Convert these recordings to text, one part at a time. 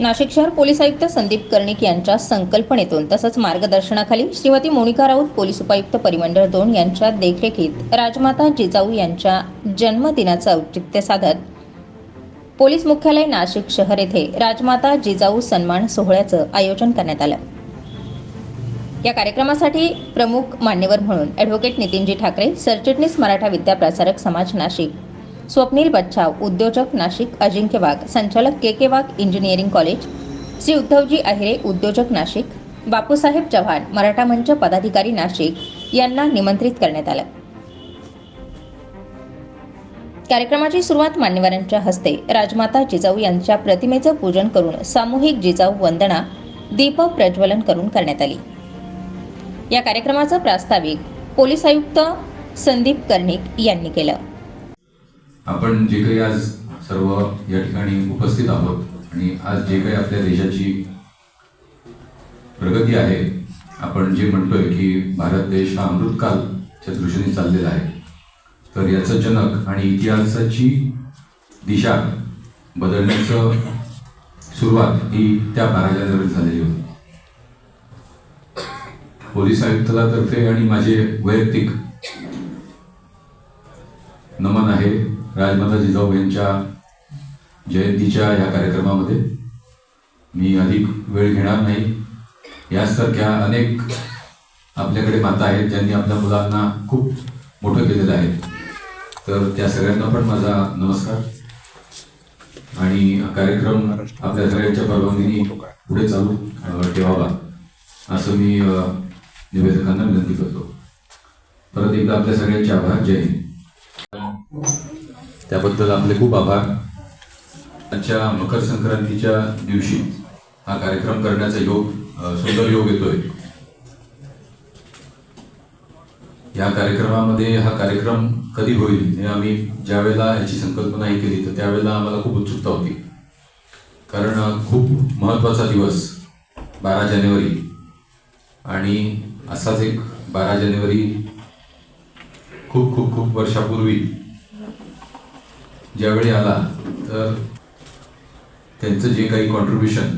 नाशिक शहर पोलीस आयुक्त संदीप कर्णिक यांच्या संकल्पनेतून तसंच मार्गदर्शनाखाली श्रीमती मोनिका राऊत पोलीस उपायुक्त परिमंडळ दोन यांच्या देखरेखीत राजमाता जिजाऊ यांच्या जन्मदिनाचं औचित्य साधत पोलीस मुख्यालय नाशिक शहर येथे राजमाता जिजाऊ सन्मान सोहळ्याचं आयोजन करण्यात आलं. या कार्यक्रमासाठी प्रमुख मान्यवर म्हणून ॲडव्होकेट नितीनजी ठाकरे सरचिटणीस मराठा विद्याप्रसारक समाज नाशिक स्वप्नील बच्छाव उद्योजक नाशिक अजिंक्य वाघ संचालक K K Wagh engineering college Shri Uddhavji Ahire उद्योजक नाशिक बापूसाहेब चव्हाण मराठा मंच पदाधिकारी नाशिक यांना निमंत्रित करण्यात आलं. कार्यक्रमाची सुरुवात मान्यवरांच्या हस्ते राजमाता जिजाऊ यांच्या प्रतिमेचं पूजन करून सामूहिक जिजाऊ वंदना दीप प्रज्वलन करून करण्यात आली. या कार्यक्रमाचं प्रास्ताविक पोलीस आयुक्त संदीप कर्णिक यांनी केलं. आपण जे काही आज सर्व या ठिकाणी उपस्थित आहोत आणि आज जे काही आपल्या देशाची प्रगती आहे आपण जे म्हणतोय की भारत देश हा अमृतकालच्या दृष्टीने चाललेला आहे तर याचं जनक आणि इतिहासाची दिशा बदलण्याचं सुरुवात ही त्या महाराजांवर झालेली होती. पोलीस आयुक्ताला तर्फे आणि माझे वैयक्तिक नमन आहे. राजमाता जिजाऊ यांच्या जयंतीच्या या कार्यक्रमामध्ये. मी अधिक वेळ घेणार नाही. यासारख्या अनेक आपल्याकडे माता आहेत ज्यांनी आपल्या मुलांना खूप मोठं केलेलं आहे. तर त्या सगळ्यांना पण माझा नमस्कार. आणि कार्यक्रम आपल्या सगळ्यांच्या परवानगीने पुढे चालू ठेवावा. असं मी निवेदकांना विनंती करतो. परत एकदा आपल्या सगळ्यांचे आभार. जय हिंद. त्याबद्दल आपले खूप आभार. आजच्या मकर संक्रांतीच्या दिवशी हा कार्यक्रम करण्याचा योग सुंदर योग येतोय. या कार्यक्रमामध्ये हा कार्यक्रम कधी होईल हे आम्ही ज्या वेळेला याची संकल्पना ही केली तर त्यावेळेला आम्हाला खूप उत्सुकता होती. कारण खूप महत्त्वाचा दिवस बारा जानेवारी. आणि असाच एक बारा जानेवारी खूप खूप खूप वर्षापूर्वी ज्यावेळी आला तर त्यांचं जे काही कॉन्ट्रीब्युशन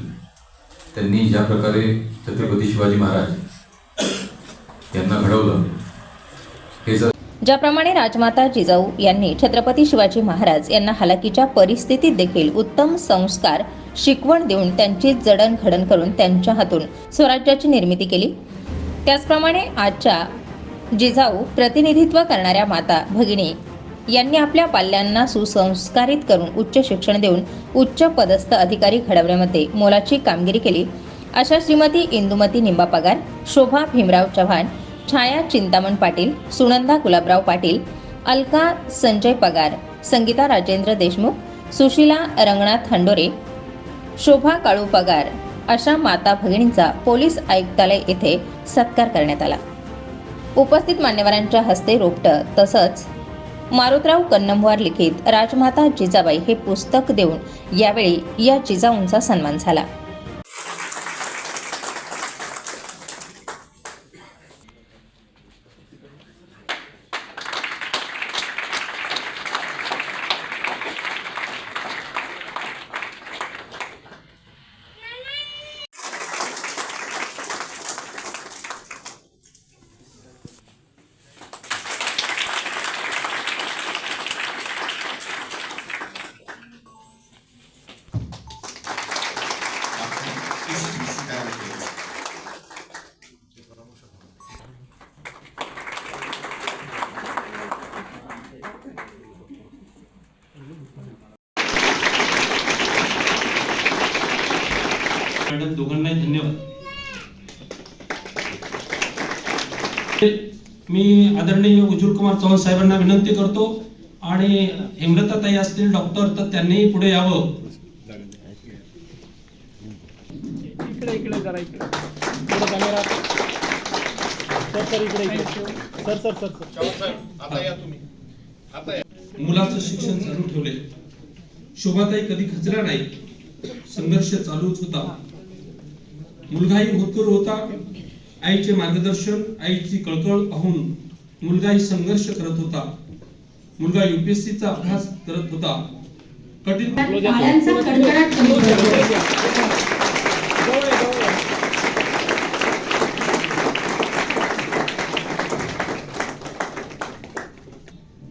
त्यांनी ज्या प्रकारे छत्रपती शिवाजी महाराज यांना घडवलं हे जर ज्याप्रमाणे राजमाता जिजाऊ यांनी छत्रपती शिवाजी महाराज यांना हलाकीच्या परिस्थितीत देखील उत्तम संस्कार शिकवण देऊन त्यांची जडणघडण करून त्यांच्या हातून स्वराज्याची निर्मिती केली. त्याचप्रमाणे आजच्या जिजाऊ प्रतिनिधित्व करणाऱ्या माता भगिनी यांनी आपल्या पाल्यांना सुसंस्कारित करून उच्च शिक्षण देऊन उच्च पदस्थ अधिकारी घडवण्यामध्ये मोलाची कामगिरी केली. अशा श्रीमती इंदुमती निंबा पगार शोभा भीमराव चव्हाण छाया चिंतामण पाटील सुनंदा गुलाबराव पाटील अलका संजय पगार संगीता राजेंद्र देशमुख सुशीला रंगनाथ हंडोरे शोभा काळू पगार अशा माता भगिनींचा पोलीस आयुक्तालय येथे सत्कार करण्यात आला. उपस्थित मान्यवरांच्या हस्ते रोपटं तसंच मारुतराव कन्नमवार लिखित राजमाता जिजाबाई हे पुस्तक देऊन यावेळी या जिजाऊंचा सन्मान झाला. धन्यवाद. मी आदरणीय उज्ज्वल कुमार चव्हाण साहेबांना विनंती करतो आणि हेमलताताई असतील डॉक्टर तर त्यांनीही पुढे यावं. इकडे इकडे जरा इकडे. थोडं कॅमेरा सर सर इकडे इकडे. Sir sir sir sir. मुलाचं शिक्षण चालू ठेवले शोभाताई कधी खचल्या नाही. संघर्ष चालूच होता. मुलगाही होतकरू होता. आईचे मार्गदर्शन आईची कळकळ पाहून मुलगाही संघर्ष करत होता. मुलगा युपीएससीचा अभ्यास करत होता. कठीण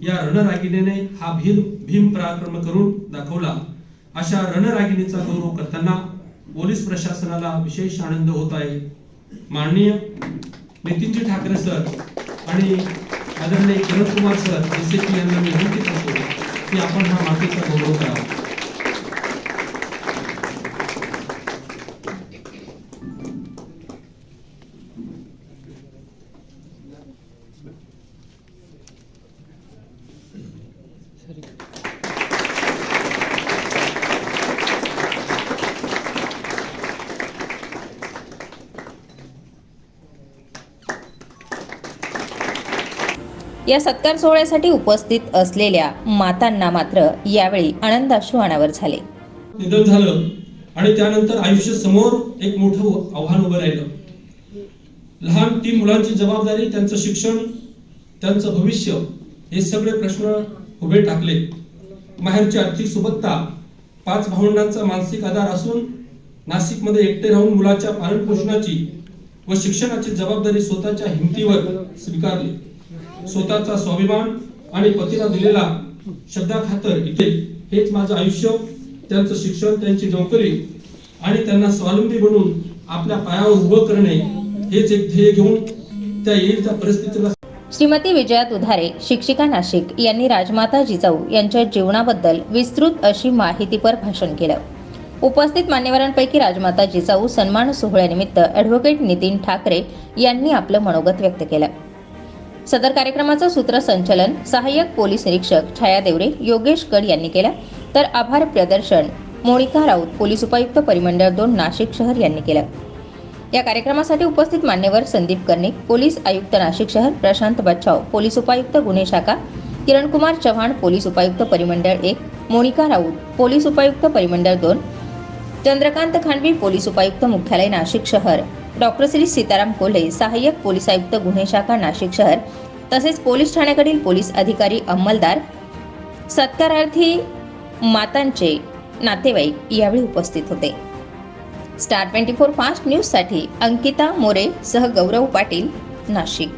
या रणरागिणीने हा भीम भीम पराक्रम करून दाखवला. अशा रणरागिणीचा गौरव करताना पोलीस प्रशासनाला विशेष आनंद होत आहे. माननीय नितीनजी ठाकरे सर आणि आदरणीय किरण कुमार सर एस यांना विनंती करतो की आपण हा मातीचा गौरव करावा. या सत्कार सोहळ्यासाठी उपस्थित असलेल्या मातांना मात्र यावेळी आनंदाश्रू अनावर झाले. निधन झालं आणि त्यानंतर आयुष्य समोर एक मोठं आव्हान उभं राहिलं. लहान तीन मुलांची जबाबदारी त्यांचं शिक्षण त्यांचं भविष्य हे सगळे प्रश्न उभे टाकले. माहेरची आर्थिक सुबत्ता पाच भावंडांचा मानसिक आधार असून नाशिकमध्ये एकटे राहून मुलाच्या पालनपोषणाची व शिक्षणाची जबाबदारी स्वतःच्या हिमतीवर स्वीकारली. स्वतःचा स्वाभिमान आणि पतीला दिलेला श्रद्धा खातर इथे हेच माझं आयुष्य. त्यांचं शिक्षण त्यांची नोकरी आणि त्यांना स्वावलंबी बनवून आपल्या पायावर उभं करणे हेच एक ध्येय घेऊन त्या येईल त्या परिस्थितीला श्रीमती विजया दुधारे शिक्षिका नाशिक यांनी राजमाता जिजाऊ यांच्या जीवनाबद्दल विस्तृत अशी माहितीपर भाषण केलं. उपस्थित मान्यवरांपैकी राजमाता जिजाऊ सन्मान सोहळ्यानिमित्त ॲडव्होकेट नितीन ठाकरे यांनी आपलं मनोगत व्यक्त केलं. सदर कार्यक्रमाचं सूत्रसंचलन सहाय्यक पोलीस निरीक्षक छाया देवरे योगेश गड यांनी केलं. तर आभार प्रदर्शन मोनिका राऊत पोलीस उपायुक्त परिमंडळ दोन नाशिक शहर यांनी केलं. या कार्यक्रमासाठी उपस्थित मान्यवर संदीप कर्णिक पोलीस आयुक्त नाशिक शहर प्रशांत बच्चाव पोलीस उपायुक्त गुन्हे शाखा किरणकुमार चव्हाण पोलीस उपायुक्त परिमंडळ एक मोनिका राऊत पोलीस उपायुक्त परिमंडळ दोन चंद्रकांत खांडवी पोलीस उपायुक्त मुख्यालय नाशिक शहर. डॉक्टर श्री सीताराम कोल्हे सहाय्यक पोलीस आयुक्त गुन्हे शाखा नाशिक शहर तसेच पोलीस ठाण्याकडील पोलीस अधिकारी अंमलदार सत्कारार्थी मातांचे नातेवाईक यावेळी उपस्थित होते. स्टार ट्वेंटी फोर फास्ट न्यूजसाठी अंकिता मोरे सह गौरव पाटील नाशिक.